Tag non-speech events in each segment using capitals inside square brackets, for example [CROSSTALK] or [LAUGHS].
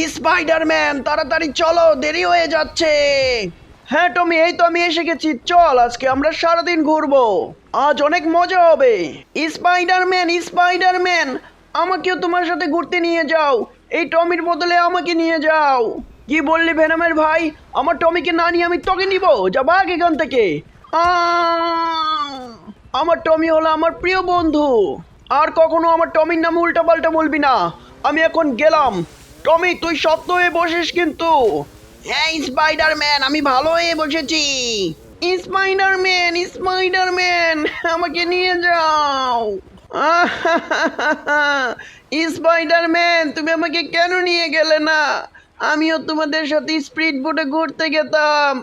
Spiderman তাড়াতাড়ি চলো, দেরি হয়ে যাচ্ছে। হ্যাঁ টমি, এই তো আমি এসে গেছি। চল, আজকে আমরা সারাদিন ঘুরবো। আজ অনেক মজা হবে। স্পাইডারম্যান স্পাইডারম্যান আমাকেও তোমার সাথে ঘুরতে নিয়ে যাও। এই টমির বদলে আমাকে নিয়ে যাও। কি বললি ভেনামের ভাই? আমার টমিকে না নিয়ে আমি তোকে নিব? যা ভাগ এখান থেকে! আমার টমি হলো আমার প্রিয় বন্ধু। আর কখনো আমার টমির নাম উল্টা পাল্টা বলবি না। আমি এখন গেলাম। টমি তুই শক্ত হয়ে বসিস কিন্তু। হ্যাঁ স্পাইডারম্যান আমি ভালো হয়ে বসেছি। স্পাইডারম্যান স্পাইডারম্যান আমাকে নিয়ে যাও। স্পাইডারম্যান তুমি আমাকে কেন নিয়ে গেলে না? আমিও তোমাদের সাথে স্পিড বোটে ঘুরতে গেতাম।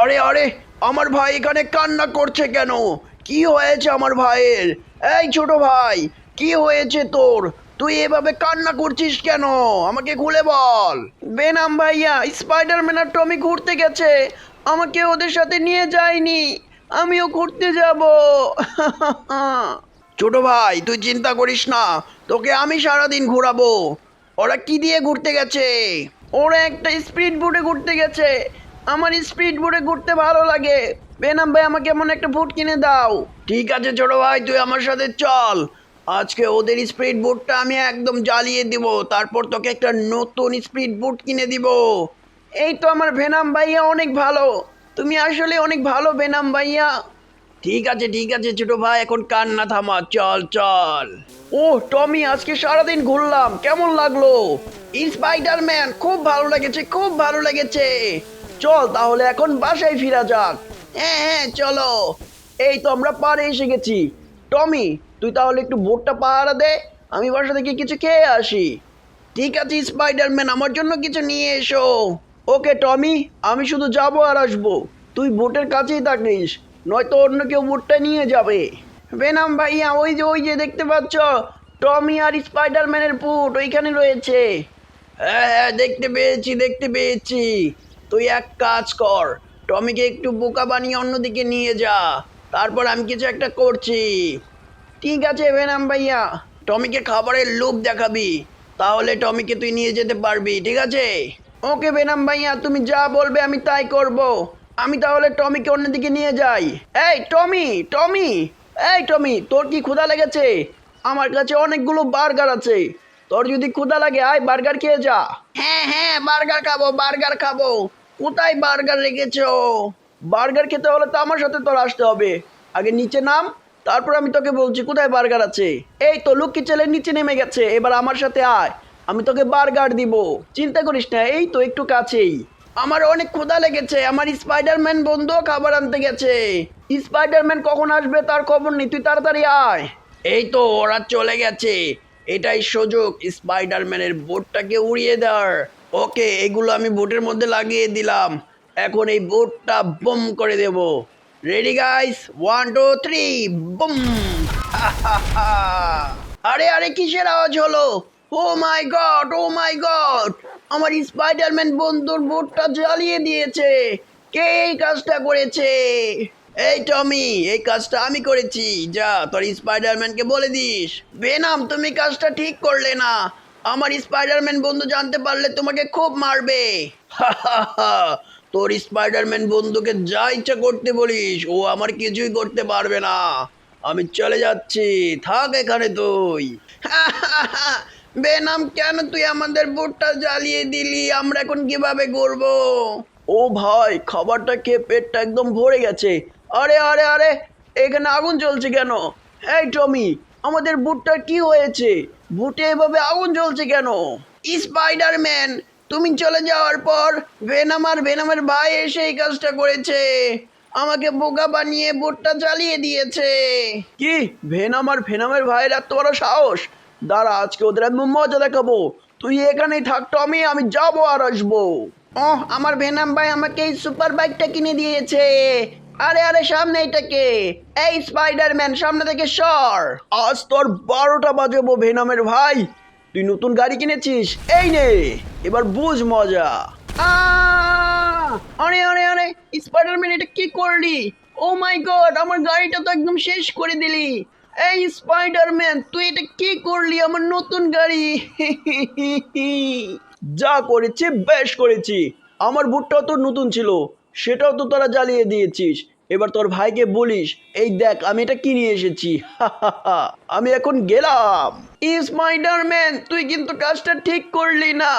আরে আরে আমার ভাই এখানে কান্না করছে কেন? কি হয়েছে আমার ভাইয়ের? এই ছোট ভাই কি হয়েছে তোর? তুই এভাবে কান্না করছিস কেন? আমাকে খুলে বল। বেনাম ভাইয়া স্পাইডারম্যান আর টমি ঘুরতে গেছে। আমাকে ওদের সাথে নিয়ে যায়নি। আমিও ঘুরতে যাব। [LAUGHS] ছোট ভাই, তুই চিন্তা করিস না। তোকে আমি সারাদিন ঘোরাবো। ওরা কি দিয়ে ঘুরতে গেছে? ওরা একটা স্পিড বোটে ঘুরতে গেছে। আমার স্পিড বোটে ঘুরতে ভালো লাগে। বেনাম ভাই, আমাকে এমন একটা বুট কিনে দাও। ঠিক আছে ছোট ভাই, তুই আমার সাথে চল। আজকে ওদের স্পিড বোটটা আমি একদম জ্বালিয়ে দিব, তারপর তোকে একটা নতুন স্পিড বোট কিনে দিব। এই তো আমার ভেনাম ভাইয়া অনেক ভালো, তুমি আসলে অনেক ভালো বেনাম ভাইয়া। ঠিক আছে ঠিক আছে ছোট ভাই, এখন কান্না থামা, চল চল। ও টমি, আজকে সারাদিন ঘুরলাম, কেমন লাগল? স্পাইডারম্যান, খুব ভালো লেগেছে, খুব ভালো লেগেছে। চল তাহলে এখন বাসায় ফিরা যাক। হ্যাঁ হ্যাঁ চলো। এই তো আমরা পারে এসে গেছি। টমি তুই তাহলে একটু বোটটা পাহারা দে, আমি বাসা থেকে কিছু খেয়ে আসি। ঠিক আছে স্পাইডারম্যান আমার জন্য কিছু নিয়ে এসো। ওকে, টমি, আমি শুধু যাব আর আসব। তুই বোটের কাছেই থাকিস, নয়তো অন্য কেউ বোটটা নিয়ে যাবে। বেনাম ভাইয়া, ওই যে ওই যে, দেখতে পাচ্ছ? টমি আর স্পাইডারম্যানের বুট ওইখানে রয়েছে। হ্যাঁ হ্যাঁ দেখতে পেয়েছি দেখতে পেয়েছি। তুই এক কাজ কর, টমিকে একটু বোকা বানিয়ে অন্যদিকে নিয়ে যা। তারপর আমি কিছু একটা করছি। ঠিক আছে বেনাম ভাইয়া। টমিকে খাবারের লোভ দেখাবি। তাহলে টমিকে তুই নিয়ে যেতে পারবি, ঠিক আছে? ওকে বেনাম ভাইয়া, তুমি যা বলবে আমি তাই করব। আমি তাহলে টমিকে অন্যদিকে নিয়ে যাই। এই, টমি টমি, এই, টমি, তোর কি ক্ষুধা লেগেছে? আমার কাছে অনেকগুলো বার্গার আছে। তোর যদি ক্ষুধা লাগে, আয় বার্গার খেয়ে যা। হ্যাঁ হ্যাঁ বার্গার খাব বার্গার খাব। কোথায় বার্গার রেখেছো? বার্গার খেতে হলে তো আমার সাথে তোর আসতে হবে। আগে নিচে নাম তারপর আমি তোকে বলছি, কোথায় বার্গার আছে? এই তো, লক্ষ্মী ছেলে নিচে নেমে গেছে, এবার আমার সাথে আয়। আমি তোকে বার্গার দিব। চিন্তা করিস না, এই তো একটু কাছেই। আমার অনেক ক্ষুধা লেগেছে, আমার স্পাইডারম্যান বন্ধুও খাবার আনতে গেছে। স্পাইডারম্যান কখন আসবে তার খবর নেই, তুই তাড়াতাড়ি আয়। এই তো, ওরা চলে গেছে। এটাই সুযোগ, স্পাইডারম্যানের বোটটাকে উড়িয়ে দেওয়ার। ওকে, এগুলো আমি বোটের মধ্যে লাগিয়ে দিলাম। এখন এই বোটটা বম করে দেব। Ready guys one two three boom আরে আরে, কিসের আওয়াজ হলো? Oh my god oh my god আমার স্পাইডারম্যান বন্ধুর বোটটা জ্বালিয়ে দিয়েছে। কে এই কাজটা করেছে? এই টমি, এই কাজটা আমি করেছি। যা, তোর স্পাইডারম্যানকে বলে দিস। বেনাম, তুমি কাজটা ঠিক করলে না। আমার স্পাইডারম্যান বন্ধু জানতে পারলে তোমাকে খুব মারবে। [LAUGHS] তোর স্পাইডারম্যান বন্ধুকে যা ইচ্ছা করতে বলিস, ও আমার কিছুই করতে পারবে না। আমি চলে যাচ্ছি, থাক এখানে তুই। [LAUGHS] বেনাম, কেন তুই আমাদের বোটটা জ্বালিয়ে দিলি? আমরা এখন কীভাবে করব? ও ভাই, খাবারটা খেয়ে পেটটা একদম ভরে গেছে। আরে আরে আরে, এখানে আগুন জ্বলছে কেন? এই টমি, আমাদের বুটটার কি হয়েছে? বুটে এভাবে আগুন জ্বলছে কেন? স্পাইডারম্যান তুমি চলে যাওয়ার পর ভেনাম আর ভেনামের ভাই এসে এই কাজটা করেছে। আমাকে বোকা বানিয়ে বোটটা চালিয়ে দিয়েছে। কি? ভেনাম আর ভেনামের ভাইয়ের এত বড় সাহস? দাঁড়া আজকে ওদের একদম মজা দেখাবো। তুই এখানেই থাক টমি আমি যাব আর আসব। ও আমার ভেনাম ভাই আমাকে এই সুপার বাইকটা কিনে দিয়েছে। আরে আরে সামনে এটাকে। এই স্পাইডারম্যান সামনে থেকে সর। আজ তোর বারোটা বাজাবো ভেনামের ভাই। তুই নতুন গাড়ি কিনেছিস? এই নে। এবার বুঝ মজা! আরে আরে আরে স্পাইডারম্যান এটা কি করলি? ও মাই গড আমার গাড়িটা তো একদম শেষ করে দিলি। এই স্পাইডারম্যান তুই এটা কি করলি আমার নতুন গাড়ি? [LAUGHS] যা করেছি, বেশ করেছি। আমার বুটটাও তোর নতুন ছিল, সেটাও তো তোরা জ্বালিয়ে দিয়েছিস। এবার তোর ভাইকে বলিস, এই দেখ, আমি এটা কিনে এসেছি। আমি এখন গেলাম। স্পাইডারম্যান তুই কিন্তু কাজটা ঠিক করলি না।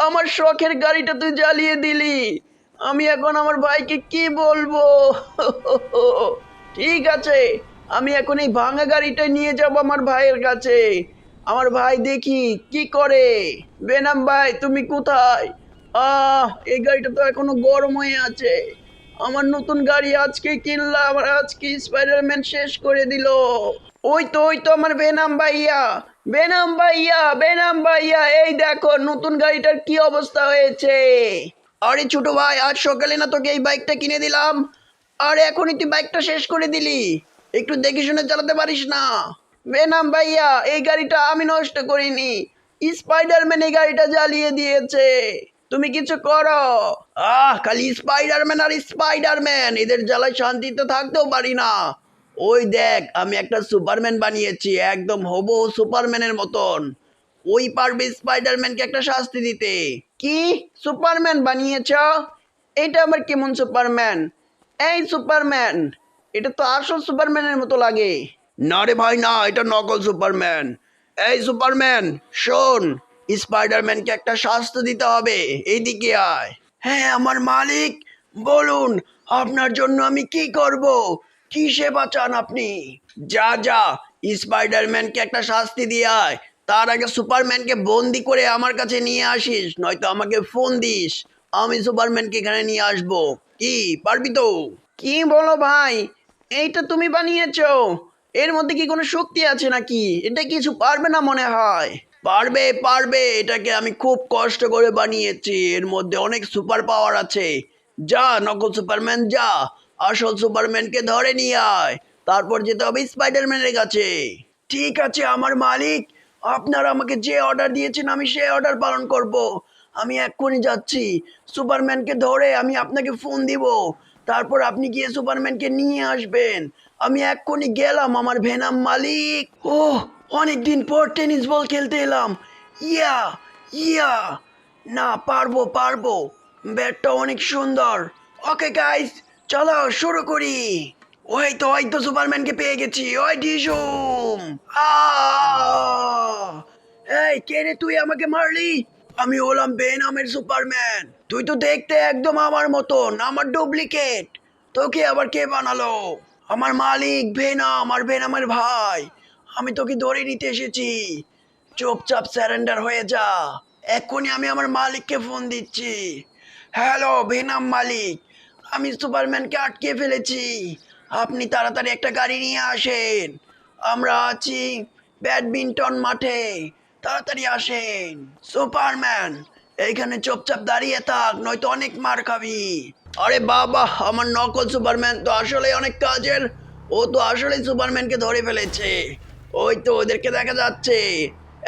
আমার শখের গাড়িটা তুই জ্বালিয়ে দিলি। আমি এখন আমার ভাইকে কি বলব? [LAUGHS] ঠিক আছে, আমি এখন এই ভাঙা গাড়িটা নিয়ে যাব আমার ভাইয়ের কাছে। আমার ভাই দেখি কি করে। বেনাম ভাই, তুমি কোথায়? আহ, এই গাড়িটা তো এখনও গরম হয়ে আছে। আমার নতুন গাড়ি আজকে কিনলাম আর আজকে স্পাইডারম্যান শেষ করে দিল। ওই তো ওই তো আমার বেনাম ভাইয়া বেনাম ভাইয়া বেনাম ভাইয়া, এই দেখো, নতুন গাড়িটার কি অবস্থা হয়েছে। আরে ছোট ভাই, আজ সকালে না তোকে এই বাইকটা কিনে দিলাম। আর এখনই তুই বাইকটা শেষ করে দিলি। একটু দেখে শুনে চালাতে পারিস না। বেনাম ভাইয়া, এই গাড়িটা আমি নষ্ট করিনি। স্পাইডারম্যান এই গাড়িটা জ্বালিয়ে দিয়েছে। তুমি কিছু করো। আহ, খালি স্পাইডারম্যান আর স্পাইডারম্যান এদের জ্বালায় শান্তিতে থাকতেও পারি না। ওই দেখ, আমি একটা সুপারম্যান বানিয়েছি, একদম হব সুপারম্যানের মতন। ওই পারবে স্পাইডারম্যানকে একটা শাস্তি দিতে। কি? সুপারম্যান বানিয়েছ? এটা আমার কেমন সুপারম্যান এই সুপারম্যান এটা তো আসল সুপারম্যানের মতো লাগে। না রে ভাই, না, এটা নকল সুপারম্যান এই সুপারম্যান শোন স্পাইডারম্যানকে একটা শাস্তি দিতে হবে। এইদিকে আয়। হ্যাঁ আমার মালিক, বলুন, আপনার জন্য আমি কি করব? কি সেবা চান আপনি? যা যা স্পাইডারম্যানকে একটা শাস্তি দিয়ে আয়। তার আগে সুপারম্যানকে বন্দি করে আমার কাছে নিয়ে আসিস, নয়তো আমাকে ফোন দিস। আমি সুপারম্যানকে এখানে নিয়ে আসব। কি, পারবি তো? কি বলো ভাই? এইটা তুমি বানিয়েছো। এর মধ্যে কি কোনো শক্তি আছে নাকি? এটা কিছু পারবে না মনে হয়। পারবে পারবে, এটাকে আমি খুব কষ্ট করে বানিয়েছি। এর মধ্যে অনেক সুপার পাওয়ার আছে। যা, নকল সুপারম্যান যা, আসল সুপারম্যানকে ধরে নিয়ে আয়। তারপর যেতে হবে স্পাইডারম্যানের কাছে। ঠিক আছে, আমার মালিক। আপনারা আমাকে যে অর্ডার দিয়েছেন, আমি সেই অর্ডার পালন করব। আমি এক্ষুনি যাচ্ছি। সুপারম্যানকে ধরে আমি আপনাকে ফোন দিব। তারপর আপনি গিয়ে সুপারম্যানকে নিয়ে আসবেন। আমি এক্ষুনি গেলাম, আমার ভেনাম মালিক। ও অনেক দিন পর টেনিস বল খেলতে এলাম। ইয়া ইয়া। না, পারব পারব। ব্যাটটা অনেক সুন্দর। ওকে গাইস চলো, শুরু করি। ওই তো ওই তো সুপারম্যানকে পেয়ে গেছি। ওই ডিসুম! এই, কে রে তুই আমাকে মারলি? আমি হলাম বেনামের সুপারম্যান। তুই তো দেখতে একদম আমার মতন, আমার ডুপ্লিকেট। তোকে আবার কে বানালো? আমার মালিক ভেনাম আর ভেনামের ভাই। আমি তোকে ধরে নিতে এসেছি। চুপচাপ স্যারেন্ডার হয়ে যা। এক্ষুনি আমি আমার মালিককে ফোন দিচ্ছি। হ্যালো ভেনাম মালিক। আমি সুপারম্যানকে আটকে ফেলেছি। আপনি তাড়াতাড়ি একটা গাড়ি নিয়ে আসেন। আমরা আছি ব্যাডমিন্টন মাঠে। তাড়াতাড়ি আসেন। সুপারম্যান, এইখানে চুপচাপ দাঁড়িয়ে থাক, নয়তো অনেক মার খাবি। আরে বাবা, আমার নকল সুপারম্যান তো আসলে অনেক কাজের। ও তো আসলে সুপারম্যানকে ধরে ফেলেছে। ওই তো ওদেরকে দেখা যাচ্ছে।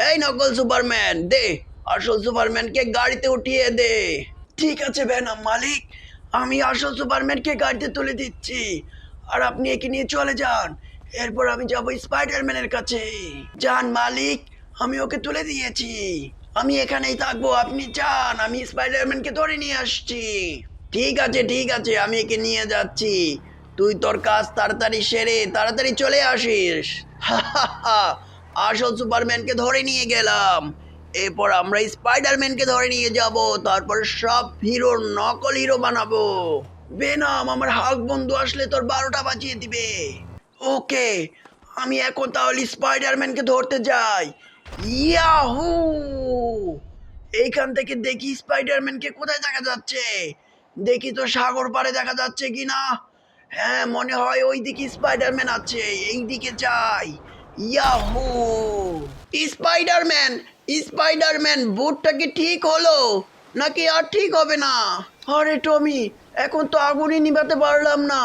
এই নকল সুপারম্যান, দে। আসল সুপারম্যানকে গাড়িতে উঠিয়ে দে। ঠিক আছে ভ্যানাম মালিক, আমি আসল সুপারম্যানকে গাড়িতে তুলে দিচ্ছি। আর আপনি একে নিয়ে চলে যান। এরপর আমি যাব স্পাইডারম্যানের কাছে। যান মালিক, আমি ওকে তুলে দিয়েছি। আমি এখানেই থাকব, আপনি যান। আমি স্পাইডারম্যানকে ধরে নিয়ে আসছি। ঠিক আছে ঠিক আছে, আমি একে নিয়ে যাচ্ছি। তুই তোর কাজ তাড়াতাড়ি সেরে, তাড়াতাড়ি চলে আসিস। আসল সুপারম্যানকে ধরে নিয়ে গেলাম। এরপর আমরা স্পাইডারম্যানকে ধরে নিয়ে যাব। তারপর সব হিরোর নকল হিরো বানাবো। বেনাম, আমার হাক বন্ধু আসলে তোর বারোটা বাজিয়ে দিবে। ওকে, আমি এখন তাহলে স্পাইডারম্যানকে ধরতে যাই। ইয়াহু! এইখান থেকে দেখি স্পাইডারম্যানকে কোথায় দেখা যাচ্ছে? দেখি তো সাগর পাড়ে দেখা যাচ্ছে কি না হ্যাঁ মনে হয় ওই দিকে স্পাইডারম্যান আছে। এই দিকে যাই। ইয়াহু স্পাইডারম্যান স্পাইডারম্যান বুটটা কি ঠিক হলো? নাকি আর ঠিক হবে না? আরে টমি, এখন তো আগুনই নিভাতে পারলাম না।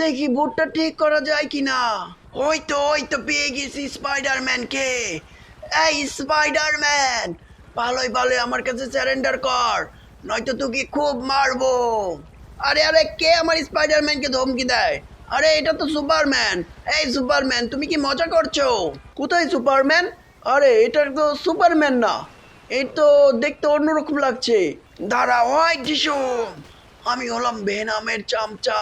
দেখি বুটটা ঠিক করা যায় কি না ওই তো ওই তো, পেয়ে গেছি স্পাইডারম্যানকে এই স্পাইডারম্যান ভালোই ভালোই আমার কাছে স্যারেন্ডার কর, নয়তো তোকে খুব মারবো। আরে আরে, কে আমার স্পাইডারম্যানকে ধমকি দেয়? আরে, এটা তো সুপারম্যান এই সুপারম্যান তুমি কি মজা করছ? কোথায় সুপারম্যান আরে, এটা তো সুপারম্যান না। এই তো দেখতে অন্যরকম লাগছে। দাঁড়া ওই যিশু আমি হলাম ভেনামের চামচা।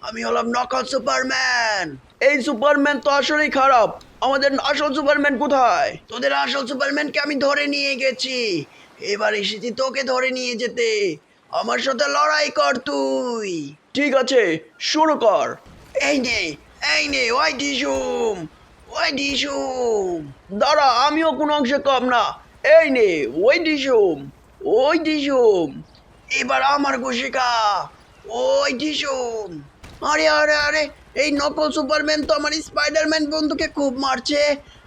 আমি হলাম নকল সুপারম্যান এই সুপারম্যান তো আসলেই খারাপ। আমাদের আসল সুপারম্যান কোথায়? তোদের আসল সুপারম্যানকে আমি ধরে নিয়ে গেছি। এবার এসেছি তোকে ধরে নিয়ে যেতে। আমার সাথে লড়াই কর তুই। ঠিক আছে শুরু কর। এই নে এই নে ওই ডিসুম ওই ডিসুম। দাঁড়া আমিও কোনো অংশে কম না। এই নে ওই ডিসুম ওই ডিসুম। এবার আমার ঘুষিকা ওই ডিসুম। আরে আরে আরে এই নকল সুপারম্যান তো আমার স্পাইডারম্যান বন্ধুকে খুব মারছে।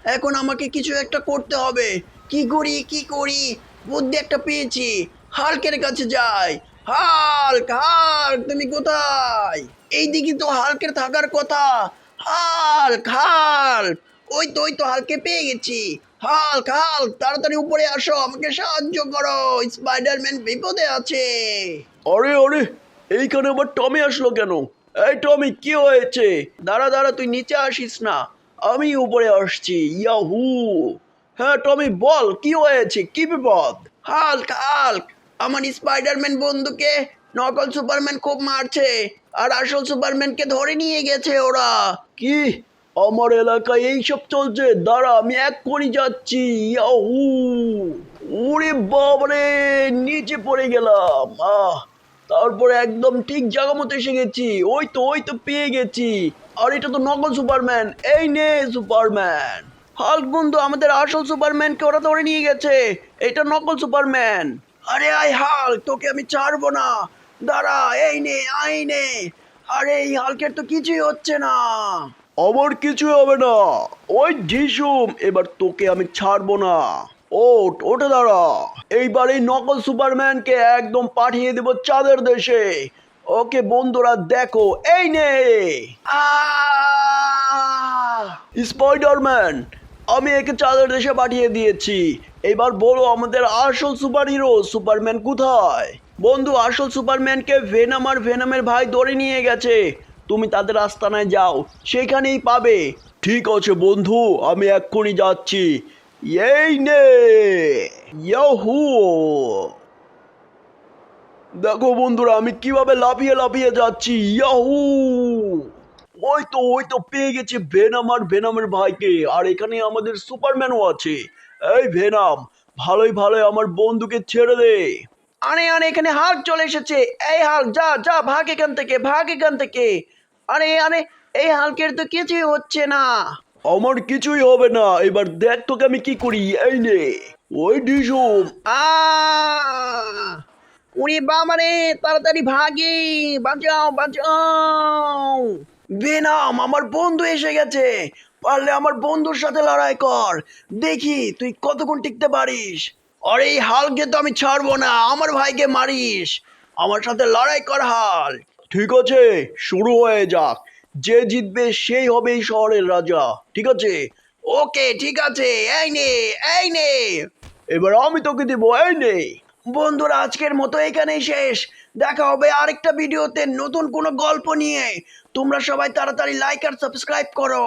এখন আমাকে কিছু একটা করতে হবে। কি করি কি করি? বুদ্ধি একটা পেয়েছি। হালকের কাছে যাই। হাল্ক হাল্ক তুমি কোথায়? এইদিকে তো হালকের থাকার কথা। হাল্ক হাল্ক ওই তো ওই তো হালকে পেয়ে গেছি। হাল্ক হাল্ক তাড়াতাড়ি উপরে আসো আমাকে সাহায্য করো। স্পাইডারম্যান বিপদে আছে। আরে আরে এইখানে আবার টমি আসলো কেন? এই টমি কি হয়েছে? দাঁড়া দাঁড়া তুই নিচে আসিস না। আমি উপরে আসছি ইয়াহু। হ্যাঁ টমি বল কি হয়েছে? কি বিপদ? হাল্ক হাল্ক আমার স্পাইডারম্যান বন্ধুকে। নকল সুপারম্যান খুব মারছে। আর আসল সুপারম্যানকে ধরে নিয়ে গেছে ওরা। কি? আমার এলাকায় এইসব চলছে। দাঁড়া, আমি এক করে যাচ্ছি। ইয়াহু! ওরে নিচে পড়ে গেলাম। আহ! তারপরে একদম ঠিক জায়গা মতো এসে গেছি। ওই তো ওই তো পেয়ে গেছি। আর এটা তো নকল সুপারম্যান এই নে সুপারম্যান হাল্ক বন্ধু, আমাদের আসল সুপারম্যানকে ওরা ধরে নিয়ে গেছে। এটা নকল সুপারম্যান আরে আই হাল তোকে আমি ছাড়বো না। দাঁড়া এই নে আই নে। আরে এই হালকের তো কিছুই হচ্ছে না। আমার কিছু হবে না। ওই ঢিসুম এবার তোকে আমি ছাড়বো না। ওট ওঠে দাঁড়া। এইবার এই নকল সুপারম্যানকে একদম পাঠিয়ে দেব চাঁদের দেশে। ওকে বন্ধুরা দেখো এই নে! স্পাইডারম্যান আমি একে চাঁদের দেশে পাঠিয়ে দিয়েছি। এবার বলো আমাদের আসল সুপার হিরো সুপারম্যান কোথায়? বন্ধু, আসল সুপারম্যানকে ভেনাম আর ভেনামের ভাই ধরে নিয়ে গেছে। তুমি তাদের আস্তানায় যাও, সেখানেই পাবে। ঠিক আছে বন্ধু, আমি এক্ষুনি যাচ্ছি। এই নে, ইয়াহু! দেখো বন্ধুরা, আমি কীভাবে লাফিয়ে লাফিয়ে যাচ্ছি, ইয়াহু! ওই তো ওই তো, পেয়ে গেছি ভেনাম আর ভেনামের ভাইকে, আর এখানে আমাদের সুপারম্যানও আছে। এই ভেনাম, ভালোই ভালোই আমার বন্ধুকে ছেড়ে দে। আরে আরে, এখানে হাল্ক চলে এসেছে। এই হাল্ক, যা যা, ভাগ এখান থেকে, ভাগ এখান থেকে। আরে আরে, এই হালকের তো কিছুই হচ্ছে না। আমার কিছুই হবে না। এবার দেখ তোকে আমি কি করি, এই নে। ওই ডিসুম। উনি বাবারে তাড়াতাড়ি ভাগি, বাঁচাও বাঁচাও। বেনাম, আমার বন্ধু এসে গেছে। পারলে আমার বন্ধুর সাথে লড়াই কর। দেখি তুই কতক্ষণ টিকতে পারিস। আরে, এই হালকে তো আমি ছাড়বো না, আমার ভাইকে মারিস। আমার সাথে লড়াই কর হাল। ঠিক আছে, শুরু হয়ে যাক। যে জিতবে সেই হবে এই শহরের রাজা, ঠিক আছে? ওকে, ঠিক আছে, এই নে এই নে। এবার আমি তোকে দেবো, এই নে। বন্ধুরা, আজকের মতো এখানেই শেষ। দেখা হবে আরেকটা ভিডিওতে নতুন কোনো গল্প নিয়ে। তোমরা সবাই তাড়াতাড়ি লাইক আর সাবস্ক্রাইব করো।